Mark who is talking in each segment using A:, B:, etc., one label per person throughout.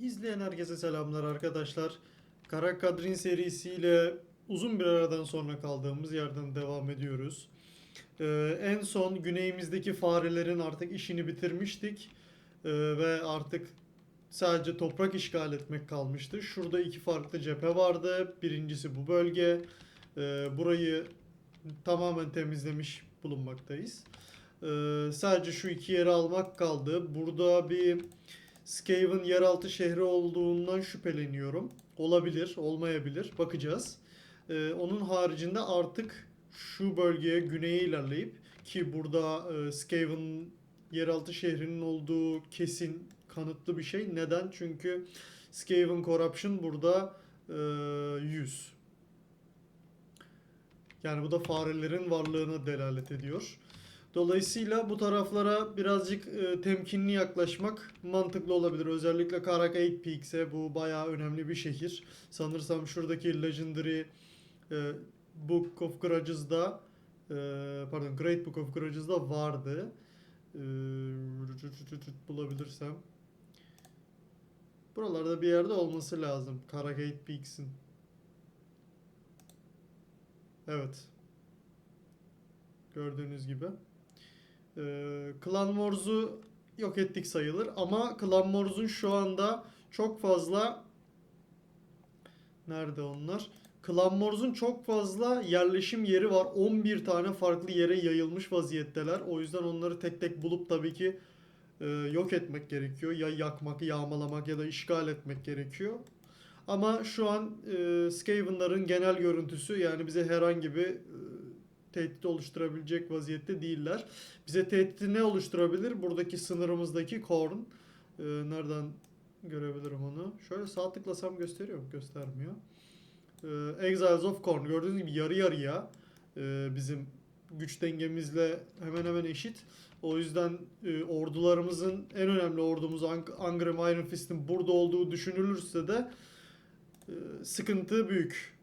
A: İzleyen herkese selamlar arkadaşlar. Kara Kadrin serisiyle uzun bir aradan sonra kaldığımız yerden devam ediyoruz. Ee, en son güneyimizdeki farelerin artık işini bitirmiştik. Ee, ve artık sadece toprak işgal etmek kalmıştı. Şurada iki farklı cephe vardı. Birincisi bu bölge. Ee, burayı tamamen temizlemiş bulunmaktayız. Ee, sadece şu iki yeri almak kaldı. Burada bir Skaven yeraltı şehri olduğundan şüpheleniyorum. Olabilir, olmayabilir. Bakacağız. Ee, onun haricinde artık şu bölgeye güneye ilerleyip ki burada e, Skaven yeraltı şehrinin olduğu kesin kanıtlı bir şey. Neden? Çünkü Skaven Corruption burada e, 100. Yani bu da farelerin varlığına delalet ediyor. Dolayısıyla bu taraflara birazcık e, temkinli yaklaşmak mantıklı olabilir. Özellikle Karak 8 Peaks'e bu bayağı önemli bir şehir. Sanırsam şuradaki Legendary e, Book of Grudges'da e, pardon Great Book of Grudges'da vardı. E, bulabilirsem. Buralarda bir yerde olması lazım. Karak 8 Peaks'in. Evet. Gördüğünüz gibi. Ee, Clan Wars'u yok ettik sayılır ama Clan Wars'un şu anda çok fazla nerede onlar? Clan Wars'un çok fazla yerleşim yeri var. 11 tane farklı yere yayılmış vaziyetteler. O yüzden onları tek tek bulup tabii ki e, yok etmek gerekiyor. Ya yakmak, yağmalamak ya da işgal etmek gerekiyor. Ama şu an e, Skaven'ların genel görüntüsü yani bize herhangi bir e, tehdit oluşturabilecek vaziyette değiller. Bize tehdidi ne oluşturabilir? Buradaki sınırımızdaki Korn. Ee, nereden görebilirim onu? Şöyle sağ tıklasam gösteriyor? Göstermiyor. Ee, Exiles of Korn. Gördüğünüz gibi yarı yarıya e, bizim güç dengemizle hemen hemen eşit. O yüzden e, ordularımızın en önemli ordumuz Ang- Angrim Iron Fist'in burada olduğu düşünülürse de e, sıkıntı büyük.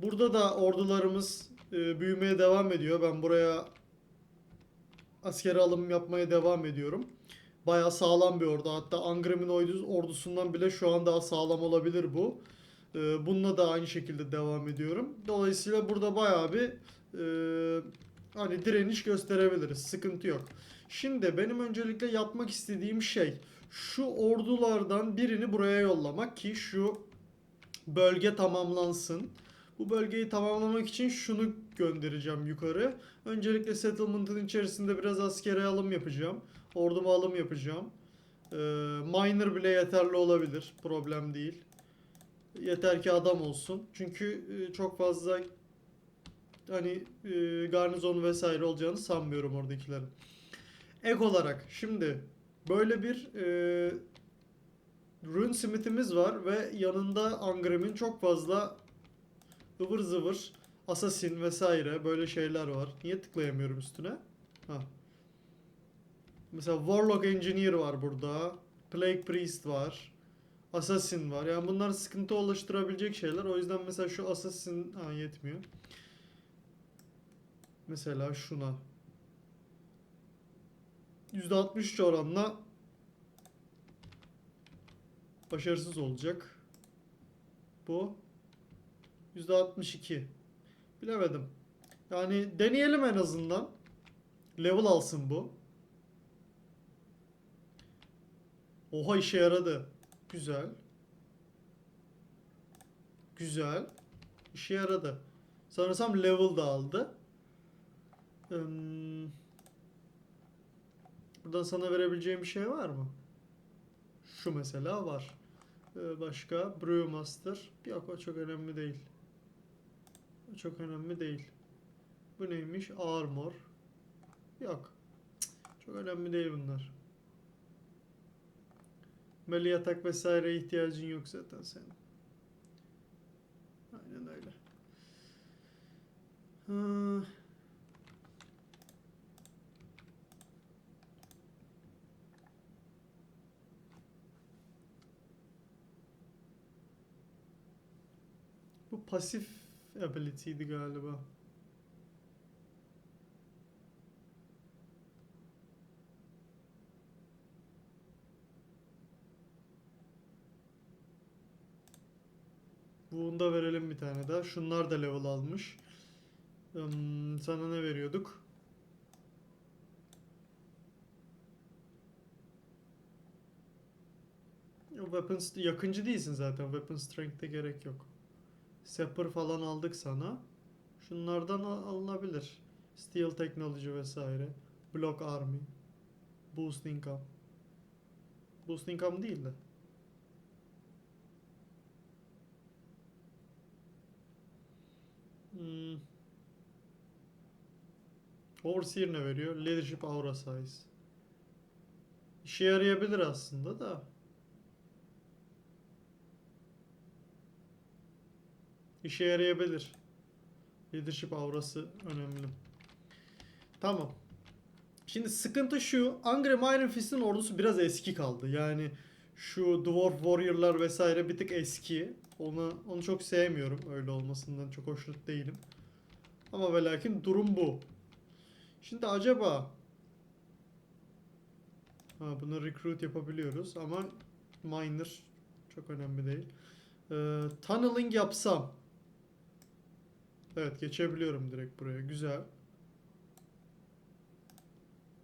A: Burada da ordularımız e, büyümeye devam ediyor. Ben buraya askeri alım yapmaya devam ediyorum. Bayağı sağlam bir ordu. Hatta Angram'ın ordu- ordusundan bile şu an daha sağlam olabilir bu. E, bununla da aynı şekilde devam ediyorum. Dolayısıyla burada bayağı bir e, hani direniş gösterebiliriz. Sıkıntı yok. Şimdi benim öncelikle yapmak istediğim şey şu ordulardan birini buraya yollamak ki şu bölge tamamlansın. Bu bölgeyi tamamlamak için şunu göndereceğim yukarı. Öncelikle settlement'ın içerisinde biraz askeri alım yapacağım. Orduma alım yapacağım. Ee, miner bile yeterli olabilir. Problem değil. Yeter ki adam olsun. Çünkü e, çok fazla hani e, garnizon vesaire olacağını sanmıyorum oradakilerin. Ek olarak şimdi böyle bir e, Runesmith'imiz var ve yanında Angram'in çok fazla ıvır zıvır Assassin vesaire böyle şeyler var. Niye tıklayamıyorum üstüne? Ha. Mesela Warlock Engineer var burada. Plague Priest var. Assassin var. Yani bunlar sıkıntı oluşturabilecek şeyler. O yüzden mesela şu Assassin ha, yetmiyor. Mesela şuna. %63 oranla başarısız olacak. Bu %62. Bilemedim. Yani deneyelim en azından. Level alsın bu. Oha işe yaradı. Güzel. Güzel. İşe yaradı. Sanırsam level da aldı. Buradan sana verebileceğim bir şey var mı? Şu mesela var. Ee, başka Brewmaster. Yok o çok önemli değil. Çok önemli değil. Bu neymiş? Armor. Yok. Çok önemli değil bunlar. Melee atak vesaire ihtiyacın yok zaten senin. Aynen öyle. Ha. Bu pasif şey, ability'ydi galiba. Bunda verelim bir tane daha. Şunlar da level almış. Hmm, sana ne veriyorduk? Weapons, yakıncı değilsin zaten. Weapon Strength'e gerek yok. Sapper falan aldık sana. Şunlardan al- alınabilir. Steel Technology vesaire. Block Army. Boost Income. Boost Income değil de. Hmm. Overseer ne veriyor? Leadership Aura Size. İşe yarayabilir aslında da. İşe yarayabilir. Leadership aurası önemli. Tamam. Şimdi sıkıntı şu. Angry Iron Fist'in ordusu biraz eski kaldı. Yani şu Dwarf Warrior'lar vesaire bir tık eski. Onu, onu çok sevmiyorum. Öyle olmasından çok hoşnut değilim. Ama ve lakin durum bu. Şimdi acaba ha, bunu recruit yapabiliyoruz ama miner çok önemli değil. Ee, tunneling yapsam Evet geçebiliyorum direkt buraya. Güzel.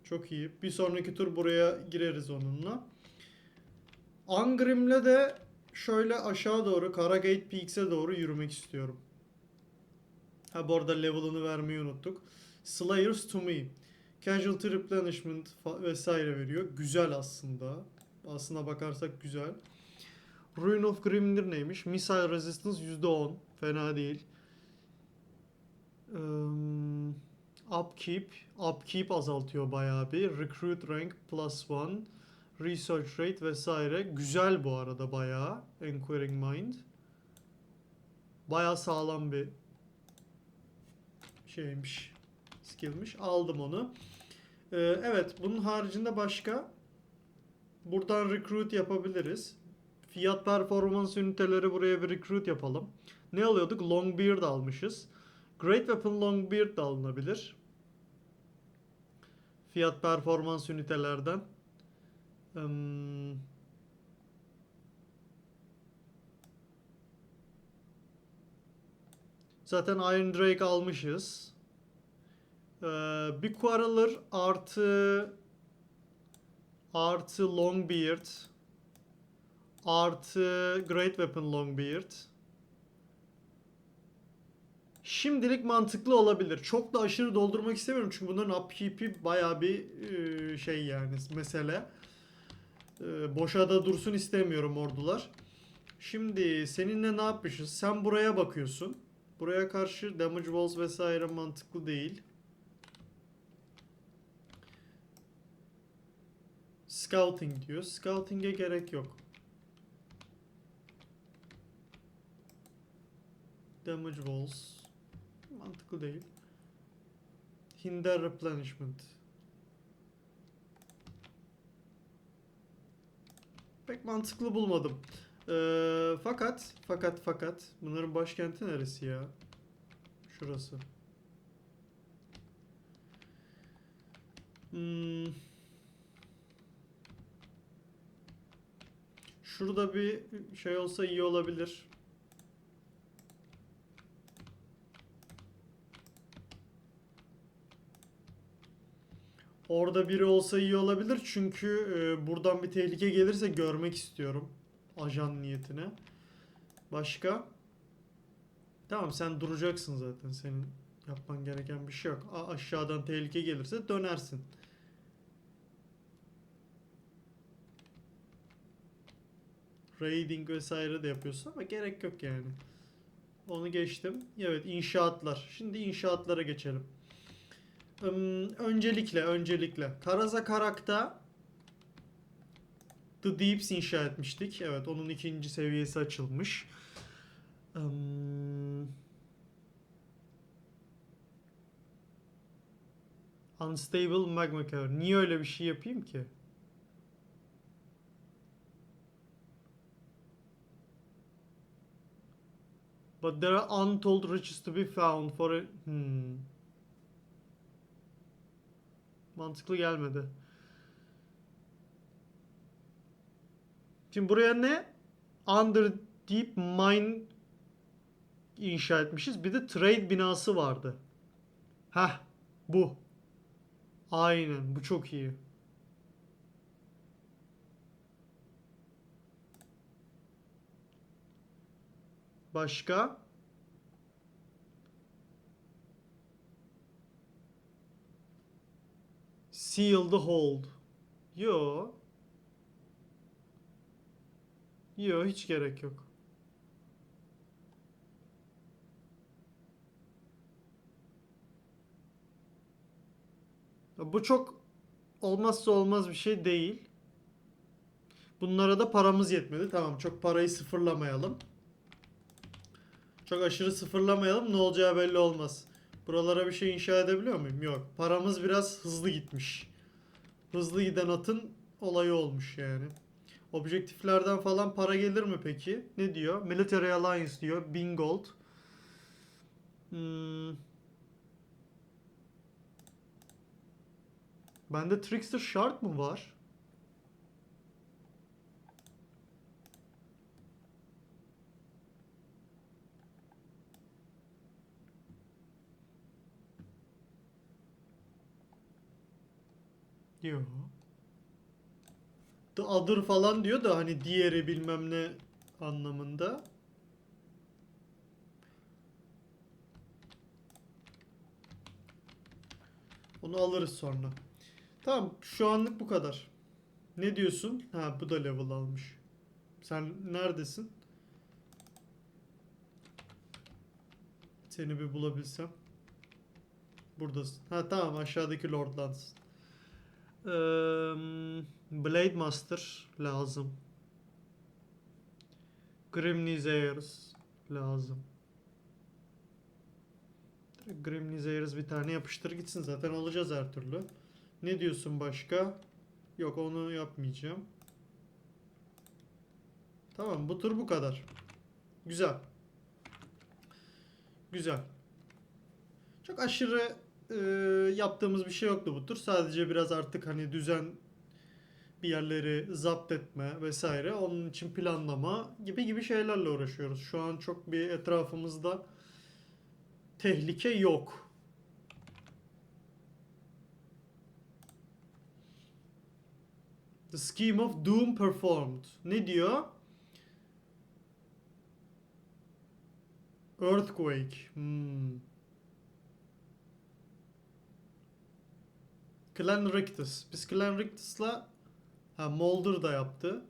A: Çok iyi. Bir sonraki tur buraya gireriz onunla. Angrim'le de şöyle aşağı doğru Karagate Peaks'e doğru yürümek istiyorum. Ha bu arada level'ını vermeyi unuttuk. Slayers to me. Casualty Replenishment vesaire veriyor. Güzel aslında. Aslına bakarsak güzel. Ruin of Grimnir neymiş? Missile Resistance %10. Fena değil. Um, upkeep. Upkeep azaltıyor bayağı bir. Recruit rank plus one. Research rate vesaire. Güzel bu arada bayağı. Enquiring mind. Bayağı sağlam bir şeymiş. Skillmiş. Aldım onu. Ee, evet. Bunun haricinde başka buradan recruit yapabiliriz. Fiyat performans üniteleri buraya bir recruit yapalım. Ne alıyorduk? Longbeard almışız. Great Weapon Longbeard da alınabilir. Fiyat performans ünitelerden. Hmm. Zaten Iron Drake almışız. Ee, bir Quarreler artı artı Longbeard artı Great Weapon Longbeard. Şimdilik mantıklı olabilir. Çok da aşırı doldurmak istemiyorum çünkü bunların upkeep'i bayağı bir e, şey yani mesele. E, boşa da dursun istemiyorum ordular. Şimdi seninle ne yapmışız? Sen buraya bakıyorsun. Buraya karşı damage walls vesaire mantıklı değil. Scouting diyor. Scouting'e gerek yok. Damage walls. Mantıklı değil. Hinder replenishment. Pek mantıklı bulmadım. Ee, fakat fakat fakat bunların başkenti neresi ya? Şurası. Hmm. Şurada bir şey olsa iyi olabilir. Orada biri olsa iyi olabilir çünkü e, buradan bir tehlike gelirse görmek istiyorum. Ajan niyetine. Başka? Tamam sen duracaksın zaten. Senin yapman gereken bir şey yok. A- aşağıdan tehlike gelirse dönersin. Raiding vesaire de yapıyorsun ama gerek yok yani. Onu geçtim. Evet inşaatlar. Şimdi inşaatlara geçelim. Öncelikle öncelikle Karaza Karak'ta The Deeps inşa etmiştik. Evet onun ikinci seviyesi açılmış. Unstable Magma Cavern. Niye öyle bir şey yapayım ki? But there are untold riches to be found for a... Hmm. Mantıklı gelmedi. Şimdi buraya ne? Under Deep Mine inşa etmişiz. Bir de trade binası vardı. Heh bu. Aynen bu çok iyi. Başka? Seal the hold. Yo. Yo hiç gerek yok. Bu çok olmazsa olmaz bir şey değil. Bunlara da paramız yetmedi. Tamam çok parayı sıfırlamayalım. Çok aşırı sıfırlamayalım. Ne olacağı belli olmaz. Buralara bir şey inşa edebiliyor muyum? Yok. Paramız biraz hızlı gitmiş. Hızlı giden atın olayı olmuş yani. Objektiflerden falan para gelir mi peki? Ne diyor? Military Alliance diyor. 1000 gold. Hmm. Bende Trickster Shard mı var? Yok. The other falan diyor da hani diğeri bilmem ne anlamında. Onu alırız sonra. Tamam şu anlık bu kadar. Ne diyorsun? Ha bu da level almış. Sen neredesin? Seni bir bulabilsem. Buradasın. Ha tamam aşağıdaki Lordlansın. Blade Master lazım. Grimnizers lazım. Grimnizers bir tane yapıştır gitsin zaten olacağız her türlü. Ne diyorsun başka? Yok onu yapmayacağım. Tamam bu tur bu kadar. Güzel. Güzel. Çok aşırı e, yaptığımız bir şey yoktu bu tur. Sadece biraz artık hani düzen bir yerleri zapt etme vesaire. Onun için planlama gibi gibi şeylerle uğraşıyoruz. Şu an çok bir etrafımızda tehlike yok. The scheme of doom performed. Ne diyor? Earthquake. Hmm. Clan Rictus. Biz Clan Rictus'la ha, Molder da yaptı.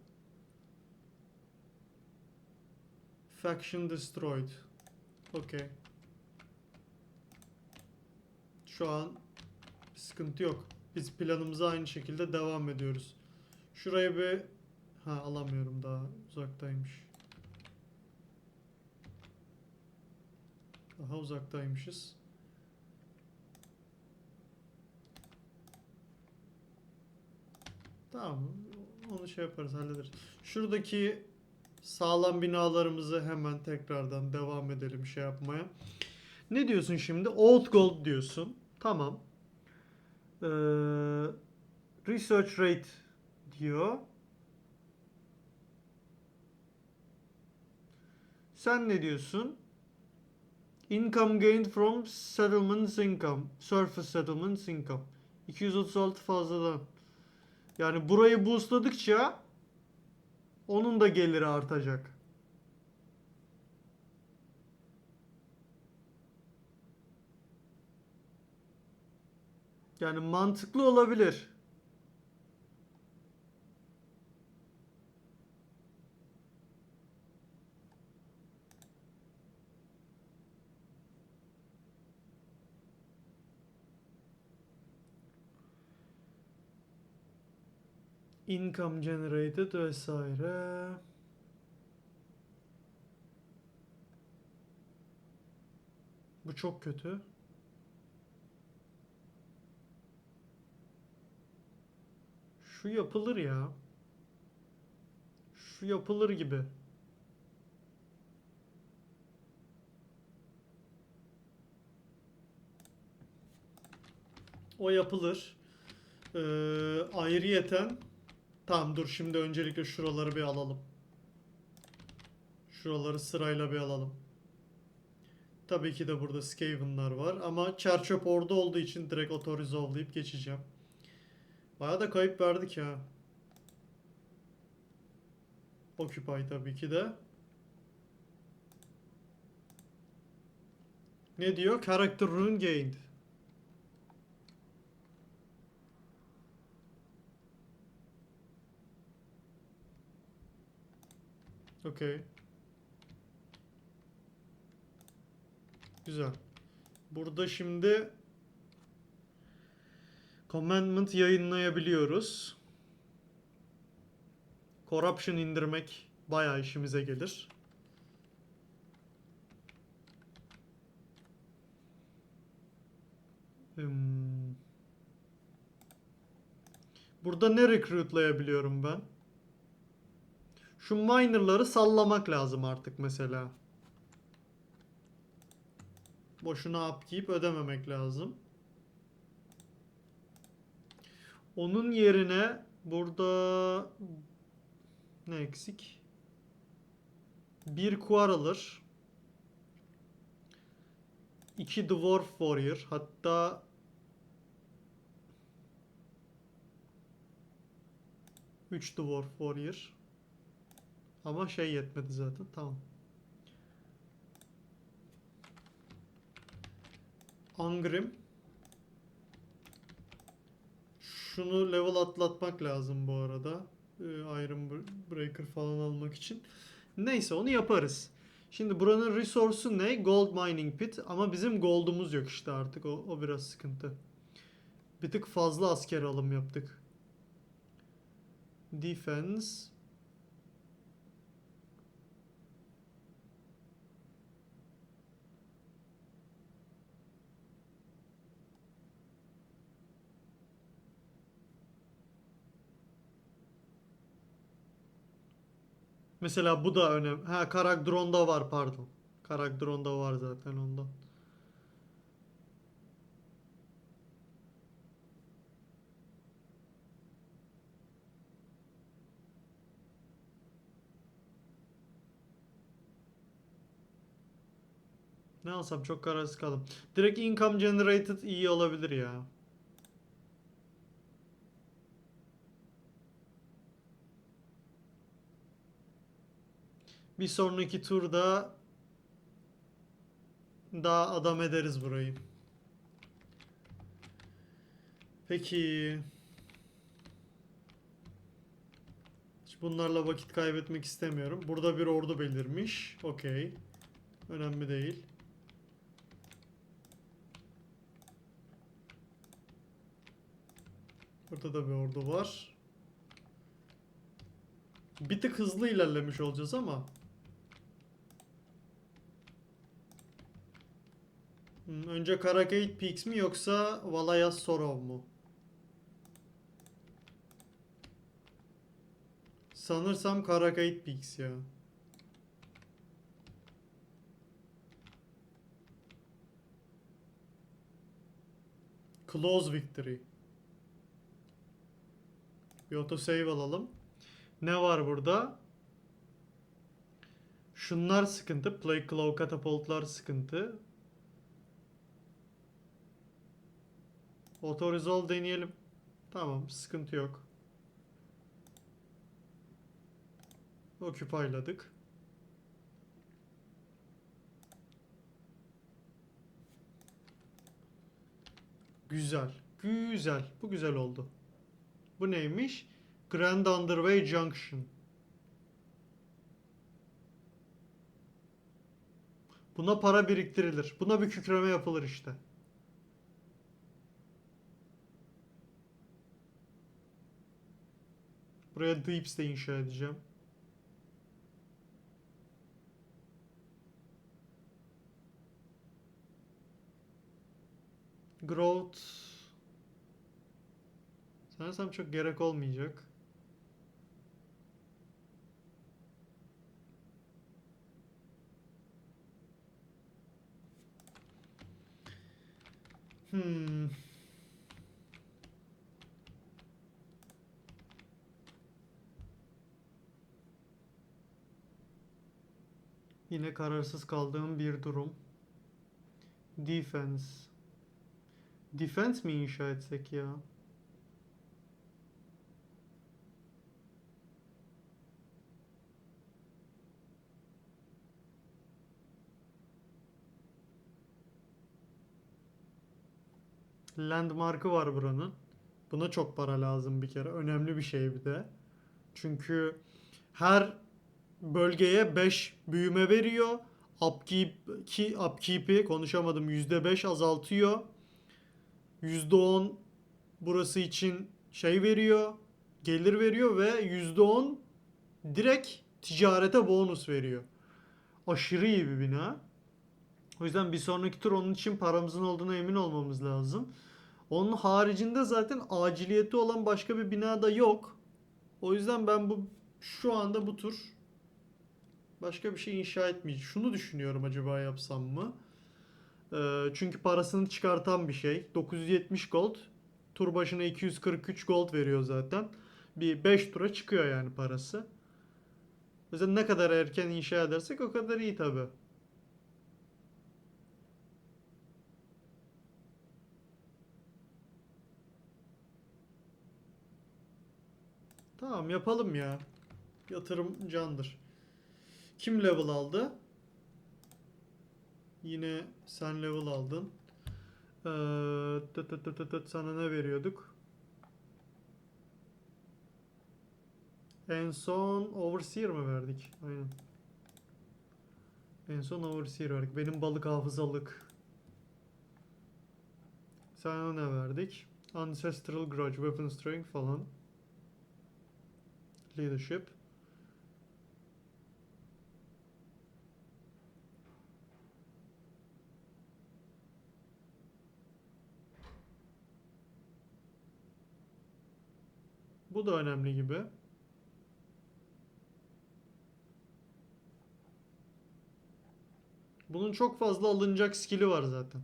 A: Faction destroyed. Okay. Şu an bir sıkıntı yok. Biz planımıza aynı şekilde devam ediyoruz. Şuraya bir ha alamıyorum daha uzaktaymış. Daha uzaktaymışız. Tamam. Onu şey yaparız, hallederiz. Şuradaki sağlam binalarımızı hemen tekrardan devam edelim şey yapmaya. Ne diyorsun şimdi? Old Gold diyorsun. Tamam. Ee, research rate diyor. Sen ne diyorsun? Income gained from settlements income. Surface settlements income. 236 fazladan. Yani burayı boostladıkça onun da geliri artacak. Yani mantıklı olabilir. Income generated vesaire. Bu çok kötü. Şu yapılır ya. Şu yapılır gibi. O yapılır. Ee, ayrıyeten Tamam dur şimdi öncelikle şuraları bir alalım. Şuraları sırayla bir alalım. Tabii ki de burada Skaven'lar var ama Çerçöp orada olduğu için direkt otorizovlayıp geçeceğim. Bayağı da kayıp verdik ha. Occupy tabii ki de. Ne diyor? Character rune gained. Okey. Güzel. Burada şimdi commandment yayınlayabiliyoruz. Corruption indirmek bayağı işimize gelir. Hmm. Burada ne recruitlayabiliyorum ben? Şu miner'ları sallamak lazım artık mesela. Boşuna upkeep ödememek lazım. Onun yerine burada ne eksik? Bir Quarreler. iki Dwarf Warrior. Hatta üç Dwarf Warrior. Ama şey yetmedi zaten. Tamam. Angrim. Şunu level atlatmak lazım bu arada. Ee, Iron Br- Breaker falan almak için. Neyse onu yaparız. Şimdi buranın resource'u ne? Gold mining pit ama bizim gold'umuz yok işte artık o, o biraz sıkıntı. Bir tık fazla asker alım yaptık. Defense. Mesela bu da önemli. Ha Karak var pardon. Karak var zaten ondan. Ne alsam çok kararsız kaldım. Direkt income generated iyi olabilir ya. Bir sonraki turda daha adam ederiz burayı. Peki. Bunlarla vakit kaybetmek istemiyorum. Burada bir ordu belirmiş. Okey. Önemli değil. Burada da bir ordu var. Bir tık hızlı ilerlemiş olacağız ama. Önce Karagate Peaks mi yoksa Valayas Sorov mu? Sanırsam Karagate Peaks ya. Close Victory. Bir autosave alalım. Ne var burada? Şunlar sıkıntı. Plague Claw katapultlar sıkıntı. Auto resolve deneyelim. Tamam, sıkıntı yok. Occupy'ladık. Güzel. Güzel. Bu güzel oldu. Bu neymiş? Grand Underway Junction. Buna para biriktirilir. Buna bir kükreme yapılır işte. Buraya Deeps de inşa edeceğim. Growth Sanırsam çok gerek olmayacak. Hmm. Yine kararsız kaldığım bir durum. Defense. Defense mi inşa etsek ya? Landmark'ı var buranın. Buna çok para lazım bir kere. Önemli bir şey bir de. Çünkü her bölgeye 5 büyüme veriyor. Upkeep, ki, upkeep'i konuşamadım %5 azaltıyor. %10 burası için şey veriyor. Gelir veriyor ve %10 direkt ticarete bonus veriyor. Aşırı iyi bir bina. O yüzden bir sonraki tur onun için paramızın olduğuna emin olmamız lazım. Onun haricinde zaten aciliyeti olan başka bir bina da yok. O yüzden ben bu şu anda bu tur başka bir şey inşa etmeyeceğim. Şunu düşünüyorum acaba yapsam mı? Ee, çünkü parasını çıkartan bir şey. 970 gold. Tur başına 243 gold veriyor zaten. Bir 5 tura çıkıyor yani parası. O ne kadar erken inşa edersek o kadar iyi tabi. Tamam yapalım ya. Yatırım candır. Kim level aldı? Yine sen level aldın. Ee, tıt tıt tıt tıt sana ne veriyorduk? En son Overseer mi verdik? Aynen. En son Overseer verdik. Benim balık hafızalık. Sana ne verdik? Ancestral Grudge, Weapon Strength falan. Leadership. Bu da önemli gibi. Bunun çok fazla alınacak skill'i var zaten.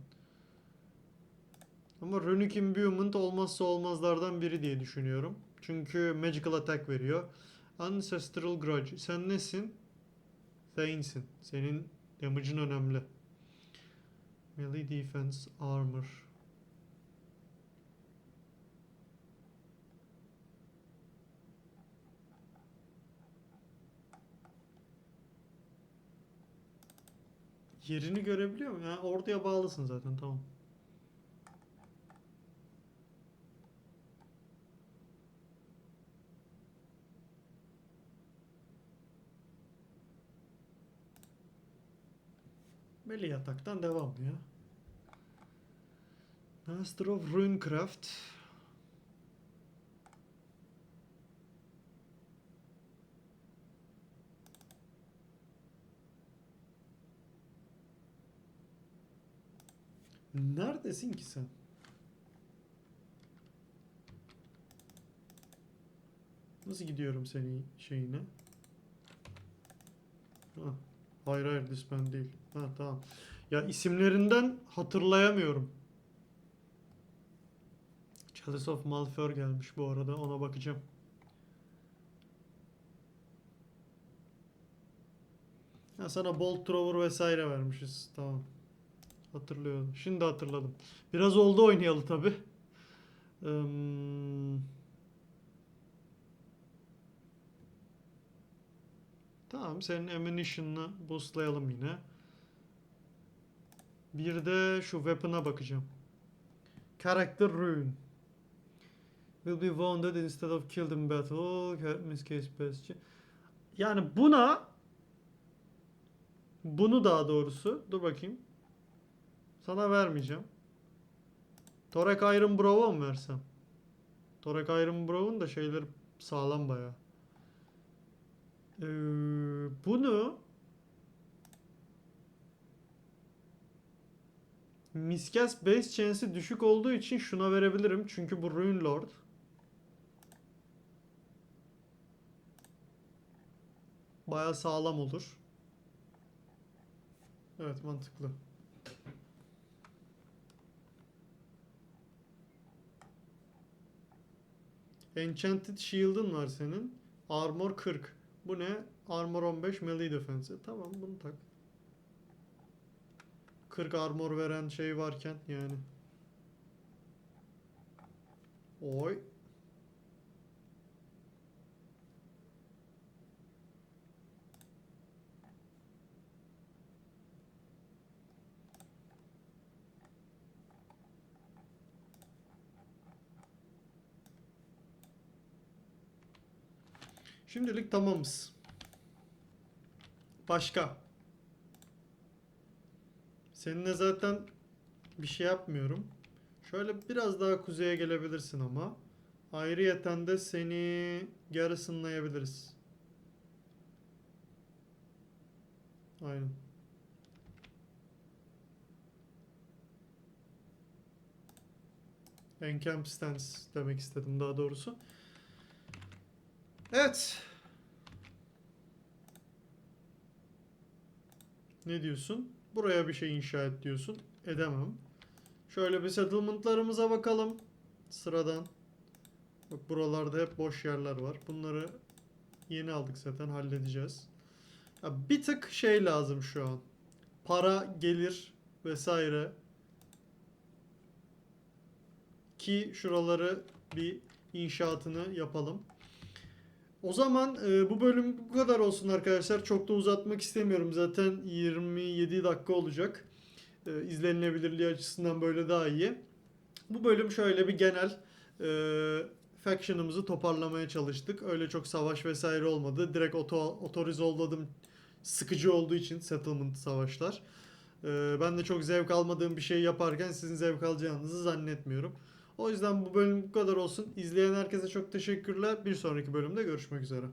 A: Ama Runic Imbuement olmazsa olmazlardan biri diye düşünüyorum. Çünkü Magical Attack veriyor. Ancestral Grudge. Sen nesin? Thane'sin. Senin damage'ın önemli. Melee Defense Armor. Yerini görebiliyor mu? Yani orduya bağlısın zaten tamam. Melee yataktan devam ya. Master of Runecraft. Neredesin ki sen? Nasıl gidiyorum senin şeyine? Ha, hayır hayır dispen değil. Ha tamam. Ya isimlerinden hatırlayamıyorum. Chalice of Malphur gelmiş bu arada ona bakacağım. Ha, sana Bolt Thrower vesaire vermişiz. Tamam. Hatırlıyorum. Şimdi hatırladım. Biraz oldu oynayalı tabi. tamam senin ammunition'ını boostlayalım yine. Bir de şu weapon'a bakacağım. Character Rune. Will be wounded instead of killed in battle. Miscase best. Yani buna bunu daha doğrusu dur bakayım. Sana vermeyeceğim. Torek Iron Brow'a mı versem? Torek Iron Brow'un da şeyleri sağlam baya. Ee, bunu Miskas base chance'i düşük olduğu için şuna verebilirim. Çünkü bu Rune Lord. Baya sağlam olur. Evet mantıklı. Enchanted Shield'ın var senin. Armor 40. Bu ne? Armor 15, Melee Defense. Tamam bunu tak. 40 armor veren şey varken yani. Oy. Şimdilik tamamız. Başka. Seninle zaten bir şey yapmıyorum. Şöyle biraz daha kuzeye gelebilirsin ama. Ayrıyeten de seni yarısınlayabiliriz. Aynen. Encamp stance demek istedim daha doğrusu. Evet. Ne diyorsun? Buraya bir şey inşa et diyorsun. Edemem. Şöyle bir settlement'larımıza bakalım. Sıradan. Bak buralarda hep boş yerler var. Bunları yeni aldık zaten halledeceğiz. Ya bir tık şey lazım şu an. Para, gelir vesaire. Ki şuraları bir inşaatını yapalım. O zaman e, bu bölüm bu kadar olsun arkadaşlar. Çok da uzatmak istemiyorum. Zaten 27 dakika olacak. E, izlenilebilirliği açısından böyle daha iyi. Bu bölüm şöyle bir genel e, faction'ımızı toparlamaya çalıştık. Öyle çok savaş vesaire olmadı. Direkt oto, otorizoladım. Sıkıcı olduğu için settlement savaşlar. E, ben de çok zevk almadığım bir şey yaparken sizin zevk alacağınızı zannetmiyorum. O yüzden bu bölüm bu kadar olsun. İzleyen herkese çok teşekkürler. Bir sonraki bölümde görüşmek üzere.